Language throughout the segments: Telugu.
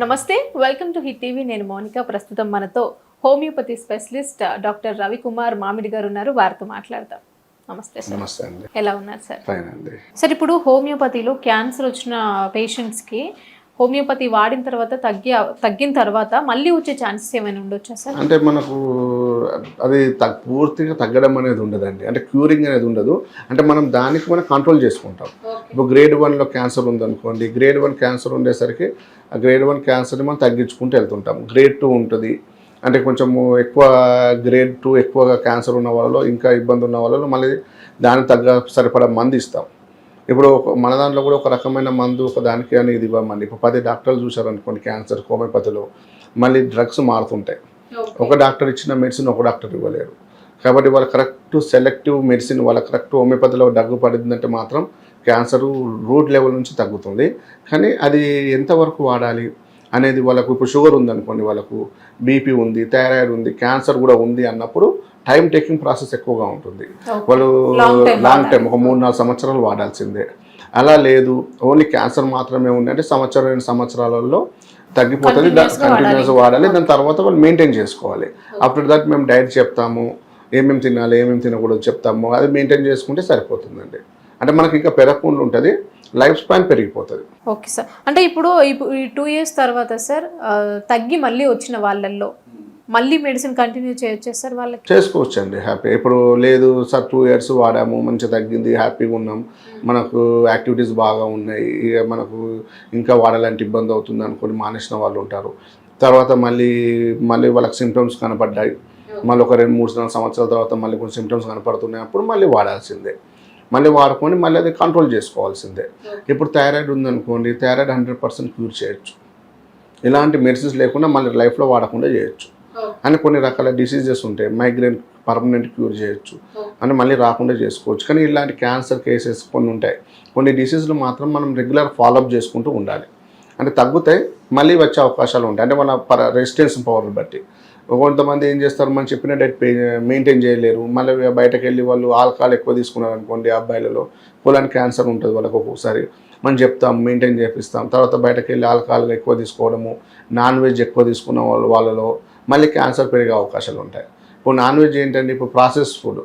నమస్తే వెల్కమ్ టు హిట్ టీవీ. నేను మౌనిక. ప్రస్తుతం మనతో హోమియోపతి స్పెషలిస్ట్ డాక్టర్ రవికుమార్ మామిడి గారు ఉన్నారు. వారితో మాట్లాడదాం. నమస్తే సార్. నమస్తే అండి. ఎలా ఉన్నారు సార్? ఫైన్ అండి. సార్ ఇప్పుడు హోమియోపతిలో క్యాన్సర్ వచ్చిన పేషెంట్స్కి హోమియోపతి వాడిన తర్వాత తగ్గి తగ్గిన తర్వాత మళ్ళీ వచ్చే ఛాన్సెస్ ఏమైనా ఉండొచ్చా సార్? అంటే మనకు అది తగ్ పూర్తిగా తగ్గడం అనేది ఉండదండి. అంటే క్యూరింగ్ అనేది ఉండదు. అంటే మనం దానికి మనం కంట్రోల్ చేసుకుంటాం. ఇప్పుడు గ్రేడ్ వన్లో క్యాన్సర్ ఉందనుకోండి గ్రేడ్ వన్ క్యాన్సర్ ఉండేసరికి ఆ గ్రేడ్ వన్ క్యాన్సర్ని మనం తగ్గించుకుంటూ వెళ్తుంటాం. గ్రేడ్ టూ ఉంటుంది. అంటే కొంచెము ఎక్కువ గ్రేడ్ టూ ఎక్కువగా క్యాన్సర్ ఉన్న వాళ్ళలో ఇంకా ఇబ్బంది ఉన్న వాళ్ళలో మళ్ళీ దానికి తగ్గ సరిపడా మంది ఇస్తాం. ఇప్పుడు ఒక- మన దాంట్లో కూడా ఒక రకమైన మందు ఒక దానికి అని ఇది ఇవ్వమండి. ఇప్పుడు పది డాక్టర్లు చూశారనుకోండి క్యాన్సర్ హోమియోపతిలో మళ్ళీ డ్రగ్స్ మారుతుంటాయి. ఒక డాక్టర్ ఇచ్చిన మెడిసిన్ ఒక డాక్టర్ ఇవ్వలేరు కాబట్టి వాళ్ళ కరెక్ట్ సెలెక్టివ్ మెడిసిన్ వాళ్ళ కరెక్ట్ హోమియోపతిలో దగ్గు పడిందంటే మాత్రం క్యాన్సర్ రూట్ లెవెల్ నుంచి తగ్గుతుంది. కానీ అది ఎంతవరకు వాడాలి అనేది వాళ్ళకు ఇప్పుడు షుగర్ ఉందనుకోండి వాళ్ళకు బీపీ ఉంది థైరాయిడ్ ఉంది క్యాన్సర్ కూడా ఉంది అన్నప్పుడు టైం టేకింగ్ ప్రాసెస్ ఎక్కువగా ఉంటుంది. వాళ్ళు లాంగ్ టైం ఒక మూడు నాలుగు సంవత్సరాలు వాడాల్సిందే. అలా లేదు. ఓన్లీ క్యాన్సర్ మాత్రమే ఉంది అంటే సంవత్సరం రెండు సంవత్సరాలలో తగ్గిపోతుంది కంటిన్యూస్ వాడాలి. దాని తర్వాత వాళ్ళు మెయింటైన్ చేసుకోవాలి. ఆఫ్టర్ దట్ మేము డైట్ చెప్తాము ఏమేమి తినాలి ఏమేమి తినకూడదు చెప్తాము అది మెయింటైన్ చేసుకుంటే సరిపోతుందండి. అంటే మనకి ఇంకా పెరగకుండా ఉంటుంది లైఫ్ స్పాన్ పెరిగిపోతుంది. Okay sir. అంటే ఇప్పుడు ఈ టూ ఇయర్స్ తర్వాత సార్ తగ్గి మళ్ళీ వచ్చిన వాళ్ళల్లో మళ్ళీ మెడిసిన్ కంటిన్యూ చేయొచ్చా సార్ వాళ్ళకి? చేసుకోవచ్చు అండి హ్యాపీ. ఇప్పుడు లేదు సార్ టూ ఇయర్స్ వాడాము మంచిగా తగ్గింది హ్యాపీగా ఉన్నాం. మనకు యాక్టివిటీస్ బాగా ఉన్నాయి ఇక మనకు ఇంకా వాడాలంటే ఇబ్బంది అవుతుంది అనుకొని మానేసిన వాళ్ళు ఉంటారు. తర్వాత మళ్ళీ మళ్ళీ వాళ్ళకి సిమ్టమ్స్ కనపడ్డాయి. మళ్ళీ ఒక రెండు మూడు నాలుగు సంవత్సరాల తర్వాత మళ్ళీ కొన్ని సిమ్టమ్స్ కనపడుతున్నాయి అప్పుడు మళ్ళీ వాడాల్సిందే. మళ్ళీ వాడుకొని మళ్ళీ అది కంట్రోల్ చేసుకోవాల్సిందే. ఇప్పుడు థైరాయిడ్ ఉందనుకోండి థైరాయిడ్ హండ్రెడ్ పర్సెంట్ క్యూర్ చేయొచ్చు. ఇలాంటి మెడిసిన్స్ లేకుండా మళ్ళీ లైఫ్లో వాడకుండా చేయొచ్చు. అని కొన్ని రకాల డిసీజెస్ ఉంటాయి. మైగ్రేన్ పర్మనెంట్ క్యూర్ చేయొచ్చు. అని మళ్ళీ రాకుండా చేసుకోవచ్చు. కానీ ఇలాంటి క్యాన్సర్ కేసెస్ కొన్ని ఉంటాయి. కొన్ని డిసీజులు మాత్రం మనం రెగ్యులర్ ఫాలోఅప్ చేసుకుంటూ ఉండాలి. అంటే తగ్గుతాయి మళ్ళీ వచ్చే అవకాశాలు ఉంటాయి. అంటే మన రెసిస్టెన్స్ పవర్ని బట్టి. కొంతమంది ఏం చేస్తారు? మనం చెప్పిన డైట్ మెయింటైన్ చేయలేరు. మళ్ళీ బయటకు వెళ్ళి వాళ్ళు ఆల్కహాల్ ఎక్కువ తీసుకున్నారు అనుకోండి అబ్బాయిలలో పొలాన్ని క్యాన్సర్ ఉంటుంది వాళ్ళకి ఒక్కొక్కసారి. మనం చెప్తాం మెయింటైన్ చేపిస్తాం. తర్వాత బయటకు వెళ్ళి ఆల్కహాల్ ఎక్కువ తీసుకోవడము నాన్ వెజ్ ఎక్కువ తీసుకున్న వాళ్ళు వాళ్ళలో మళ్ళీ క్యాన్సర్ పెరిగే అవకాశాలు ఉంటాయి. ఇప్పుడు నాన్ వెజ్ ఏంటంటే ఇప్పుడు ప్రాసెస్ ఫుడ్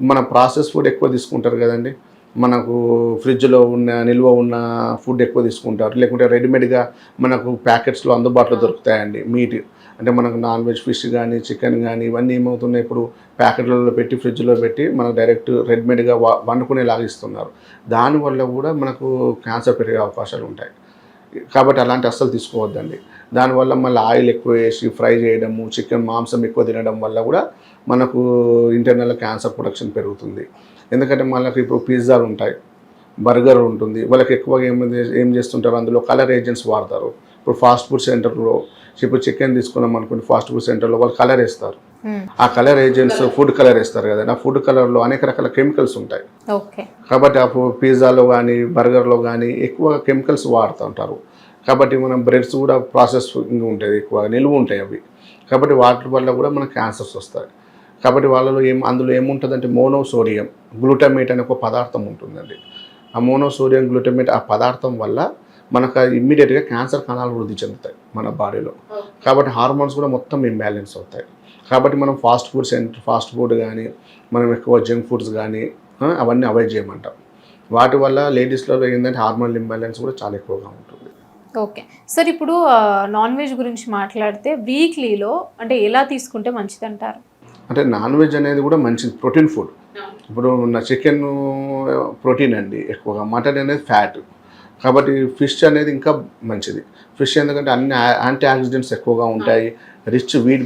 మన ప్రాసెస్ ఫుడ్ ఎక్కువ తీసుకుంటారు కదండి. మనకు ఫ్రిడ్జ్లో ఉన్న నిల్వ ఉన్న ఫుడ్ ఎక్కువ తీసుకుంటారు. లేకుంటే రెడీమేడ్గా మనకు ప్యాకెట్స్లో అందుబాటులో దొరుకుతాయండి. మీట్ అంటే మనకు నాన్ వెజ్ ఫిష్ కానీ చికెన్ కానీ ఇవన్నీ ఏమవుతున్నాయి? ఇప్పుడు ప్యాకెట్లలో పెట్టి ఫ్రిడ్జ్లో పెట్టి మనకు డైరెక్ట్ రెడీమేడ్గా వండుకునేలాగా ఇస్తున్నారు. దానివల్ల కూడా మనకు క్యాన్సర్ పెరిగే అవకాశాలు ఉంటాయి. కాబట్టి అలాంటి అస్సలు తీసుకోవద్దండి. దానివల్ల మళ్ళీ ఆయిల్ ఎక్కువ వేసి ఫ్రై చేయడము చికెన్ మాంసం ఎక్కువ తినడం వల్ల కూడా మనకు ఇంటర్నల్ క్యాన్సర్ ప్రొడక్షన్ పెరుగుతుంది. ఎందుకంటే మనకు ఇప్పుడు పిజ్జాలు ఉంటాయి బర్గర్ ఉంటుంది. వాళ్ళకి ఎక్కువగా ఏం ఏం చేస్తుంటారు? అందులో కలర్ ఏజెంట్స్ వాడతారు. ఇప్పుడు ఫాస్ట్ ఫుడ్ సెంటర్లో ఇప్పుడు చికెన్ తీసుకున్నాం అనుకోండి ఫాస్ట్ ఫుడ్ సెంటర్లో వాళ్ళు కలర్ వేస్తారు. Hmm. ఆ కలర్ ఏజెంట్స్ ఫుడ్ కలర్ వేస్తారు కదా ఆ ఫుడ్ కలర్లో అనేక రకాల కెమికల్స్ ఉంటాయి. కాబట్టి ఆ పిజ్జాలో కానీ బర్గర్లో కానీ ఎక్కువ కెమికల్స్ వాడుతూ ఉంటారు. కాబట్టి మనం బ్రెడ్స్ కూడా ప్రాసెస్ ఉంటుంది ఎక్కువ నిలువ ఉంటాయి అవి. కాబట్టి వాటి వల్ల కూడా మనకు క్యాన్సర్స్ వస్తాయి. కాబట్టి వాళ్ళలో ఏం అందులో ఏముంటుందంటే మోనోసోడియం గ్లూటమేట్ అనే ఒక పదార్థం ఉంటుందండి. ఆ మోనోసోడియం గ్లూటమేట్ ఆ పదార్థం వల్ల మనకు ఇమ్మీడియట్గా క్యాన్సర్ కణాలు వృద్ధి చెందుతాయి మన బాడీలో కాబట్టి హార్మోన్స్ కూడా మొత్తం ఇంబ్యాలెన్స్ అవుతాయి. కాబట్టి మనం fast food centre fast food కానీ మనం ఎక్కువ జంక్ ఫుడ్స్ కానీ అవన్నీ అవాయిడ్ చేయమంటాం. వాటి వల్ల లేడీస్లో ఏంటంటే హార్మోన్ ఇంబ్యాలెన్స్ కూడా చాలా ఎక్కువగా ఉంటుంది. ఓకే సార్ ఇప్పుడు నాన్ వెజ్ గురించి మాట్లాడితే వీక్లీలో అంటే ఎలా తీసుకుంటే మంచిది అంటారు అంటే నాన్ వెజ్ అనేది కూడా మంచిది. ప్రోటీన్ ఫుడ్ ఇప్పుడు నా చికెన్ ప్రోటీన్ అండి ఎక్కువగా. మటన్ అనేది ఫ్యాట్ కాబట్టి ఫిష్ అనేది ఇంకా మంచిది. ఫిష్ ఎందుకంటే అన్ని యాంటీ ఆక్సిడెంట్స్ ఎక్కువగా ఉంటాయి. Rich wheat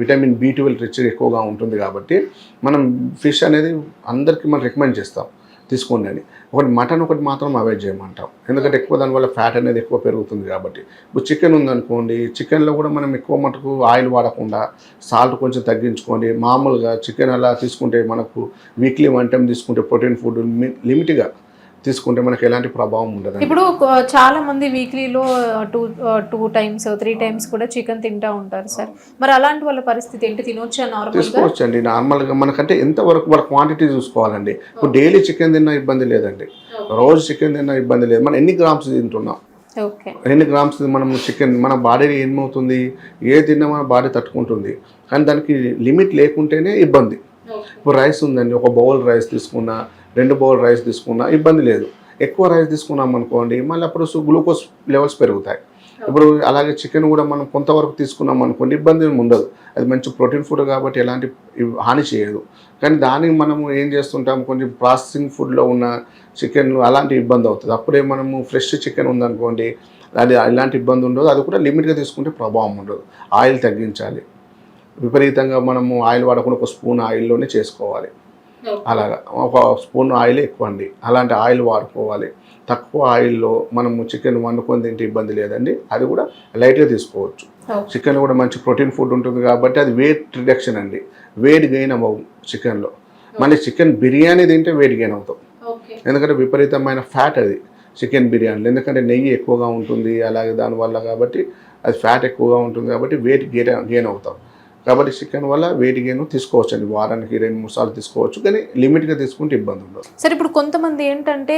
vitamin B twelve rich ఎక్కువగా ఉంటుంది కాబట్టి మనం ఫిష్ అనేది అందరికీ మనం రికమెండ్ చేస్తాం తీసుకోండి అని. ఒకటి మటన్ ఒకటి మాత్రం అవాయిడ్ చేయమంటాం. ఎందుకంటే ఎక్కువ దానివల్ల ఫ్యాట్ అనేది ఎక్కువ పెరుగుతుంది కాబట్టి. ఇప్పుడు చికెన్ ఉందనుకోండి చికెన్లో కూడా మనం ఎక్కువ మటుకు ఆయిల్ వాడకుండా సాల్ట్ కొంచెం తగ్గించుకోండి మామూలుగా చికెన్ అలా తీసుకుంటే మనకు వీక్లీ వన్ టైం తీసుకుంటే ప్రోటీన్ ఫుడ్ లిమిట్గా తీసుకుంటే మనకు ఎలాంటి ప్రభావం ఉండదు ఇప్పుడు చాలా మంది వీక్లీలో two two times three times కూడా చికెన్ తింటా ఉంటారు సార్. మరి అలాంటి వాళ్ళ పరిస్థితి ఏంటి? తినొచ్చా నార్మల్గా? తీసుకోవచ్చు అండి నార్మల్గా మనకంటే ఎంతవరకు వాళ్ళ క్వాంటిటీ చూసుకోవాలండి. ఇప్పుడు డైలీ చికెన్ తిన్నా ఇబ్బంది లేదండి. రోజు చికెన్ తిన్నా ఇబ్బంది లేదు. మనం ఎన్ని గ్రామ్స్ తింటున్నాం? ఎన్ని గ్రామ్స్ మనం చికెన్ మన బాడీ ఏమవుతుంది? ఏ తిన్నా మన బాడీ తట్టుకుంటుంది. కానీ దానికి లిమిట్ లేకుంటేనే ఇబ్బంది. ఇప్పుడు రైస్ ఉందండి. ఒక బౌల్ రైస్ తీసుకున్నా రెండు బౌల్ రైస్ తీసుకున్నా ఇబ్బంది లేదు. ఎక్కువ రైస్ తీసుకున్నాం అనుకోండి మళ్ళీ అప్పుడు గ్లూకోజ్ లెవెల్స్ పెరుగుతాయి. ఇప్పుడు అలాగే చికెన్ కూడా మనం కొంతవరకు తీసుకున్నాం అనుకోండి ఇబ్బంది ఉండదు. అది మంచి ప్రోటీన్ ఫుడ్ కాబట్టి ఎలాంటి హాని చేయదు. కానీ దానికి మనము ఏం చేస్తుంటాం కొంచెం ప్రాసెసింగ్ ఫుడ్లో ఉన్న చికెన్ అలాంటి ఇబ్బంది అవుతుంది. అప్పుడే మనము ఫ్రెష్ చికెన్ ఉందనుకోండి అది ఎలాంటి ఇబ్బంది ఉండదు. అది కూడా లిమిట్గా తీసుకుంటే ప్రభావం ఉండదు. ఆయిల్ తగ్గించాలి. విపరీతంగా మనము ఆయిల్ వాడకుండా ఒక స్పూన్ ఆయిల్లోనే చేసుకోవాలి. అలాగా. ఒక స్పూన్ ఆయిల్ ఎక్కువ అండి. అలాంటి ఆయిల్ వాడుకోవాలి. తక్కువ ఆయిల్లో మనము చికెన్ వండుకొని తింటే ఇబ్బంది లేదండి. అది కూడా లైట్గా తీసుకోవచ్చు. చికెన్ కూడా మంచి ప్రోటీన్ ఫుడ్ ఉంటుంది కాబట్టి అది వెయిట్ రిడక్షన్ అండి. వెయిట్ గెయిన్ అవ్వవు చికెన్లో. మళ్ళీ చికెన్ బిర్యానీ తింటే వెయిట్ గెయిన్ అవుతాం. ఎందుకంటే విపరీతమైన ఫ్యాట్ అది చికెన్ బిర్యానీలో. ఎందుకంటే నెయ్యి ఎక్కువగా ఉంటుంది అలాగే దానివల్ల కాబట్టి అది ఫ్యాట్ ఎక్కువగా ఉంటుంది కాబట్టి వెయిట్ గెయిన్ గెయిన్ అవుతాం. కాబట్టి చికెన్ వల్ల వెయిట్ గెయిన్ తీసుకోవచ్చు అండి వారానికి రెండు మూడు సార్లు తీసుకోవచ్చు. కానీ లిమిట్గా తీసుకుంటే ఇబ్బంది ఉండదు. సరే ఇప్పుడు కొంతమంది ఏంటంటే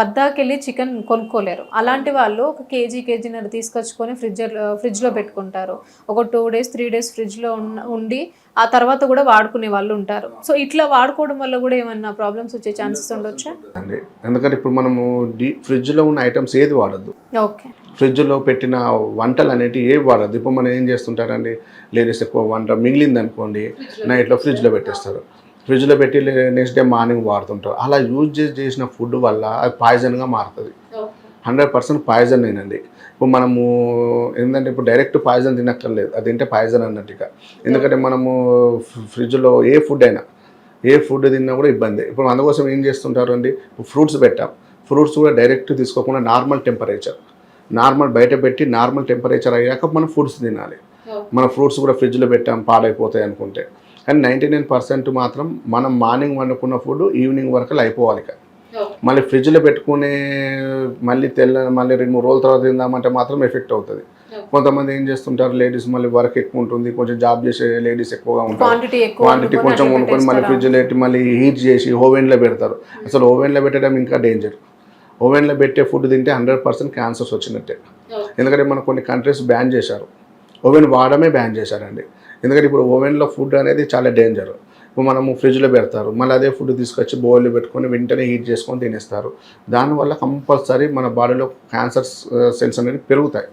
పద్దాకెళ్ళి చికెన్ కొనుక్కోలేరు. అలాంటి వాళ్ళు ఒక కేజీ కేజీన్నర తీసుకొచ్చుకొని ఫ్రిడ్జ్ ఫ్రిడ్జ్లో పెట్టుకుంటారు. ఒక టూ డేస్ త్రీ డేస్ ఫ్రిడ్జ్లో ఉండి ఆ తర్వాత కూడా వాడుకునే వాళ్ళు ఉంటారు. సో ఇట్లా వాడుకోవడం వల్ల కూడా ఏమన్నా ప్రాబ్లమ్స్ వచ్చే ఛాన్సెస్ ఉండొచ్చా? అండి. ఎందుకంటే ఇప్పుడు మనము డీ ఫ్రిడ్జ్లో ఉన్న ఐటమ్స్ ఏది వాడద్దు. ఓకే. ఫ్రిడ్జ్లో పెట్టిన వంటలు అనేవి ఏవి వాడద్దు ఇప్పుడు మనం ఏం చేస్తుంటారండి? లేడీస్ ఎక్కువ వంట మిగిలింది అనుకోండి నైట్లో ఫ్రిడ్జ్లో పెట్టేస్తారు. ఫ్రిడ్జ్లో పెట్టి నెక్స్ట్ డే మార్నింగ్ వాడుతుంటారు. అలా యూజ్ చేసి చేసిన ఫుడ్ వల్ల అది పాయిజన్గా మారుతుంది. హండ్రెడ్ పర్సెంట్ పాయిజన్ నేనండి. ఇప్పుడు మనము ఏంటంటే ఇప్పుడు డైరెక్ట్ పాయిజన్ తినక్కర్లేదు. అది తింటే పాయిజన్ అన్నట్టుగా ఎందుకంటే మనము ఫ్రిడ్జ్లో ఏ ఫుడ్ అయినా ఏ ఫుడ్ తిన్నా కూడా ఇబ్బంది. ఇప్పుడు అందుకోసం ఏం చేస్తుంటారు అండి ఫ్రూట్స్ పెట్టాం. ఫ్రూట్స్ కూడా డైరెక్ట్ తీసుకోకుండా నార్మల్ టెంపరేచర్. నార్మల్ బయట పెట్టి నార్మల్ టెంపరేచర్ అయ్యాక మనం ఫుడ్స్ తినాలి. మన ఫ్రూట్స్ కూడా ఫ్రిడ్జ్లో పెట్టాం పాడైపోతాయి అనుకుంటే. కానీ నైంటీ నైన్ పర్సెంట్ మాత్రం మనం మార్నింగ్ వండుకున్న ఫుడ్ ఈవినింగ్ వరకు అయిపోవాలి ఇక. మళ్ళీ ఫ్రిడ్జ్లో పెట్టుకునే మళ్ళీ తెల్ల మళ్ళీ రెండు మూడు రోజుల తర్వాత తిందామంటే మాత్రం ఎఫెక్ట్ అవుతుంది. కొంతమంది ఏం చేస్తుంటారు లేడీస్ మళ్ళీ వర్క్ ఎక్కువ ఉంటుంది కొంచెం జాబ్ చేసే లేడీస్ ఎక్కువగా ఉంటారు. క్వాంటిటీ కొంచెం కొనుక్కొని మళ్ళీ? ఫ్రిడ్జ్లో పెట్టి మళ్ళీ హీట్ చేసి ఓవెన్లో పెడతారు. అసలు ఓవెన్లో పెట్టడం ఇంకా డేంజర్ ఓవెన్లో పెట్టే ఫుడ్ తింటే హండ్రెడ్ పర్సెంట్ క్యాన్సర్స్ వచ్చినట్టే. ఎందుకంటే మన కొన్ని కంట్రీస్ బ్యాన్ చేశారు. ఓవెన్ వాడమే బ్యాన్ చేశారండి. ఎందుకంటే ఇప్పుడు ఓవెన్లో ఫుడ్ అనేది చాలా డేంజర్. ఇప్పుడు మనము ఫ్రిడ్జ్లో పెడతారు. మళ్ళీ అదే ఫుడ్ తీసుకొచ్చి బౌల్లో పెట్టుకొని వెంటనే హీట్ చేసుకొని తినేస్తారు. దానివల్ల కంపల్సరీ మన బాడీలో క్యాన్సర్ సెల్స్ అనేవి పెరుగుతాయి.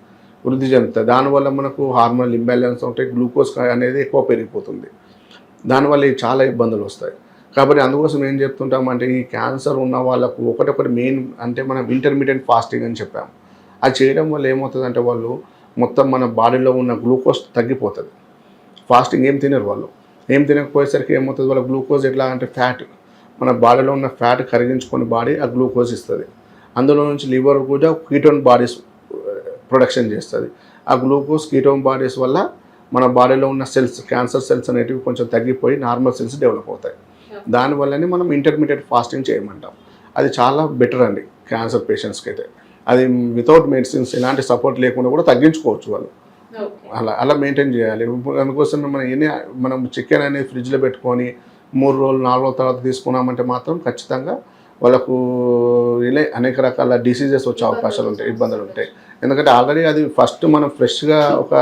వృద్ధి చెందుతాయి. దానివల్ల మనకు హార్మోన్ ఇంబ్యాలెన్స్ ఉంటాయి. గ్లూకోజ్ అనేది ఎక్కువ పెరిగిపోతుంది. దానివల్ల చాలా ఇబ్బందులు వస్తాయి. కాబట్టి అందుకోసం ఏం చెప్తుంటాం అంటే ఈ క్యాన్సర్ ఉన్న వాళ్ళకు ఒకటొకటి మెయిన్ అంటే మనం ఇంటర్మీడియట్ ఫాస్టింగ్ అని చెప్పాము. అది చేయడం వల్ల ఏమవుతుందంటే వాళ్ళు మొత్తం మన బాడీలో ఉన్న గ్లూకోజ్ తగ్గిపోతుంది. ఫాస్టింగ్ ఏం తినరు వాళ్ళు. ఏం తినకపోయేసరికి ఏమవుతుంది? వాళ్ళ గ్లూకోజ్ ఎట్లా అంటే ఫ్యాట్ మన బాడీలో ఉన్న ఫ్యాట్ కరిగించుకొని బాడీ ఆ గ్లూకోజ్ ఇస్తుంది. అందులో నుంచి లివర్ కూడా కీటోన్ బాడీస్ ప్రొడక్షన్ చేస్తుంది. ఆ గ్లూకోజ్ కీటోన్ బాడీస్ వల్ల మన బాడీలో ఉన్న సెల్స్ క్యాన్సర్ సెల్స్ అనేటివి కొంచెం తగ్గిపోయి నార్మల్ సెల్స్ డెవలప్ అవుతాయి. దానివల్లనే మనం ఇంటర్మీడియట్ ఫాస్టింగ్ చేయమంటాం. అది చాలా బెటర్ అండి క్యాన్సర్ పేషెంట్స్కి అయితే అది వితౌట్ మెడిసిన్స్ ఎలాంటి సపోర్ట్ లేకుండా కూడా తగ్గించుకోవచ్చు వాళ్ళు. అలా అలా మెయింటైన్ చేయాలి. అందుకోసం మనం ఎన్ని మనం చికెన్ అనేది ఫ్రిడ్జ్లో పెట్టుకొని మూడు రోజులు నాలుగు రోజుల తర్వాత తీసుకున్నామంటే మాత్రం ఖచ్చితంగా వాళ్ళకు ఇలా అనేక రకాల డిసీజెస్ వచ్చే అవకాశాలు ఉంటాయి ఇబ్బందులు ఉంటాయి. ఎందుకంటే ఆల్రెడీ అది ఫస్ట్ మనం ఫ్రెష్గా ఒక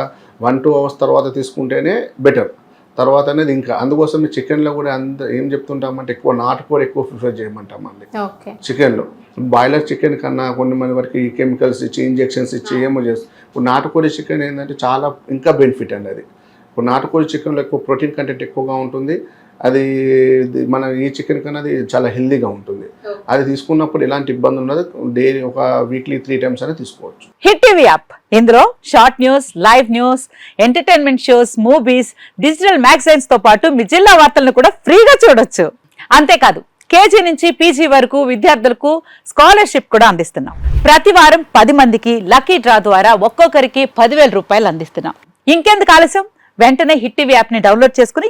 వన్ టూ అవర్స్ తర్వాత తీసుకుంటేనే బెటర్ తర్వాత అనేది ఇంకా అందుకోసం చికెన్లో కూడా అంత ఏం చెప్తుంటామంటే ఎక్కువ నాటుకోడి ఎక్కువ ప్రిఫర్ చేయమంటామండి ఓకే. చికెన్లో బాయిలర్ చికెన్ కన్నా కొన్ని మంది వరకు ఈ కెమికల్స్ ఇచ్చి ఇంజెక్షన్స్ ఇచ్చి ఏమో చేస్తారు ఇప్పుడు నాటుకోడి చికెన్ ఏంటంటే చాలా ఇంకా బెనిఫిట్ అండి అది. ఇప్పుడు నాటుకోడి చికెన్లో ఎక్కువ ప్రోటీన్ కంటెంట్ ఎక్కువగా ఉంటుంది. అది మన ఈ చికెన్ కన్నా అది చాలా హెల్దీగా ఉంటుంది. అది తీసుకున్నప్పుడు ఎలాంటి ఇబ్బంది ఉండదు డైలీ ఒక వీక్లీ త్రీ టైమ్స్ అనేది తీసుకోవచ్చు. Hit TV app. ఇందులో short news live news entertainment shows movies digital మ్యాగజైన్స్తో పాటు మీ జిల్లా వార్తలను కూడా ఫ్రీగా చూడొచ్చు. అంతేకాదు కేజీ నుంచి పీజీ వరకు విద్యార్థులకు స్కాలర్షిప్ కూడా అందిస్తున్నాం. ప్రతి వారం పది మందికి లక్కీ డ్రా ద్వారా ఒక్కొక్కరికి పదివేల రూపాయలు అందిస్తున్నాం. ఇంకెందుకు ఆలస్యం? వెంటనే హిట్ టీవీ యాప్ని డౌన్లోడ్ చేసుకుని